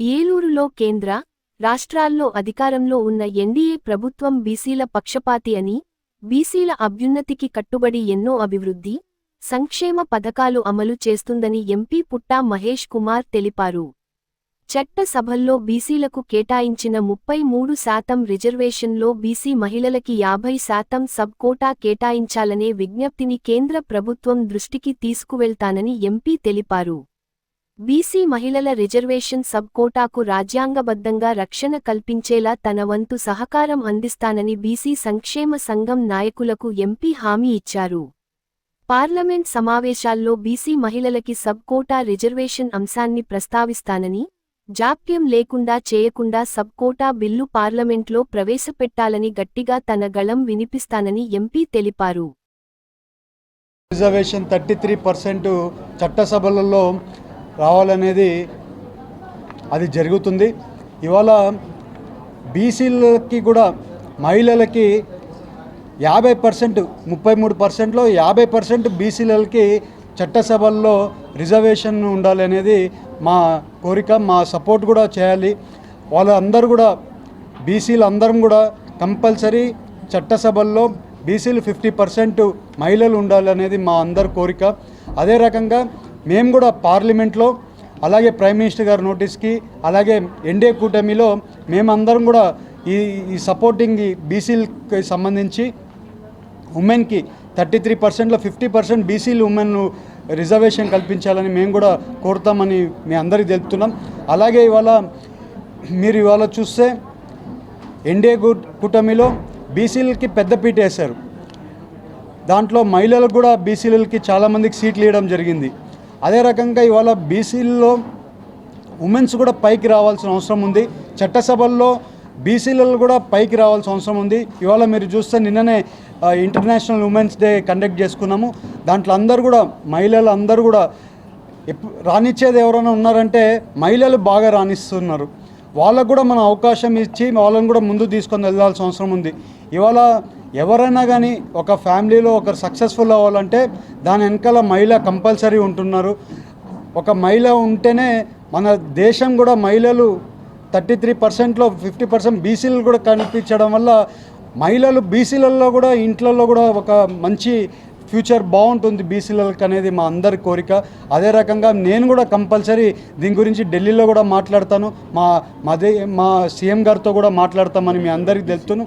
ఏలూరులో కేంద్ర రాష్ట్రాల్లో అధికారంలో ఉన్న ఎన్డీఏ ప్రభుత్వం బీసీల పక్షపాతి అని బీసీల అభ్యున్నతికి కట్టుబడి ఎన్నో అభివృద్ధి సంక్షేమ పథకాలు అమలు చేస్తుందని ఎంపీ పుట్టా మహేష్ కుమార్ తెలిపారు. చట్టసభల్లో బీసీలకు కేటాయించిన ముప్పై మూడు శాతం రిజర్వేషన్లో బీసీ మహిళలకి యాభై శాతం సబ్ కోటా కేటాయించాలనే విజ్ఞప్తిని కేంద్ర ప్రభుత్వం దృష్టికి తీసుకువెళ్తానని ఎంపీ తెలిపారు. బీసీ మహిళల రిజర్వేషన్ సబ్ కోటాకు రాజ్యాంగబద్ధంగా రక్షణ కల్పించేలా తన వంతు సహకారం అందిస్తానని బీసీ సంక్షేమ సంఘం నాయకులకు ఎంపీ హామీ ఇచ్చారు. పార్లమెంట్ సమావేశాల్లో బీసీ మహిళలకి సబ్ కోటా రిజర్వేషన్ అంశాన్ని ప్రస్తావిస్తానని జాప్యం లేకుండా చేయకుండా సబ్ కోటా బిల్లు పార్లమెంట్లో ప్రవేశపెట్టాలని గట్టిగా తన గళం వినిపిస్తానని ఎంపీ తెలిపారు. రిజర్వేషన్ థర్టీ త్రీ పర్సెంట్ చట్టసభలలో రావాలనేది అది జరుగుతుంది. ఇవాళ బీసీలకి కూడా మహిళలకి యాభై పర్సెంట్ ముప్పై మూడు పర్సెంట్లో యాభై పర్సెంట్ బీసీలకి చట్టసభల్లో రిజర్వేషన్ ఉండాలి అనేది మా కోరిక మా సపోర్ట్ కూడా చేయాలి. వాళ్ళందరూ కూడా బీసీలు అందరం కూడా కంపల్సరీ చట్టసభల్లో బీసీలు ఫిఫ్టీ పర్సెంట్ మహిళలు ఉండాలి అనేది మా అందరి కోరిక. అదే రకంగా మేము కూడా పార్లమెంట్లో అలాగే ప్రైమ్ మినిస్టర్ గారి నోటీస్కి అలాగే ఎన్డీఏ కూటమిలో మేమందరం కూడా ఈ ఈ సపోర్టింగ్ బీసీలకి సంబంధించి ఉమెన్కి థర్టీ త్రీ పర్సెంట్లో ఫిఫ్టీ పర్సెంట్ బీసీలు ఉమెన్ రిజర్వేషన్ కల్పించాలని మేము కూడా కోరుతామని మీ అందరికీ తెలుపుతున్నాం. అలాగే ఇవాళ మీరు ఇవాళ చూస్తే ఎన్డీఏ కూటమిలో బీసీలకి పెద్దపీట వేశారు. దాంట్లో మహిళలకు కూడా బీసీలకి చాలామందికి సీట్లు ఇవ్వడం జరిగింది. అదే రకంగా ఇవాళ బీసీల్లో ఉమెన్స్ కూడా పైకి రావాల్సిన అవసరం ఉంది. చట్టసభల్లో బీసీలలో కూడా పైకి రావాల్సిన అవసరం ఉంది. ఇవాళ మీరు చూస్తే నిన్ననే ఇంటర్నేషనల్ ఉమెన్స్ డే కండక్ట్ చేసుకున్నాము. దాంట్లో అందరూ కూడా మహిళలు అందరూ కూడా ఎప్పు రానిచ్చేది ఎవరైనా ఉన్నారంటే మహిళలు బాగా రాణిస్తున్నారు. వాళ్ళకు కూడా మనం అవకాశం ఇచ్చి వాళ్ళని కూడా ముందు తీసుకొని వెళ్ళాల్సిన అవసరం ఉంది. ఇవాళ ఎవరైనా కానీ ఒక ఫ్యామిలీలో ఒకరు సక్సెస్ఫుల్ అవ్వాలంటే దాని వెనకాల మహిళ కంపల్సరీ ఉంటున్నారు. ఒక మహిళ ఉంటేనే మన దేశం కూడా మహిళలు థర్టీ త్రీ పర్సెంట్లో ఫిఫ్టీ పర్సెంట్ బీసీలు కూడా కనిపించడం వల్ల మహిళలు బీసీలలో కూడా ఇంట్లలో కూడా ఒక మంచి ఫ్యూచర్ బాగుంటుంది బీసీలకు అనేది మా అందరి కోరిక. అదే రకంగా నేను కూడా కంపల్సరీ దీని గురించి ఢిల్లీలో కూడా మాట్లాడతాను. మా మాదే మా సీఎం గారితో కూడా మాట్లాడతామని మీ అందరికీ తెలుపుతాను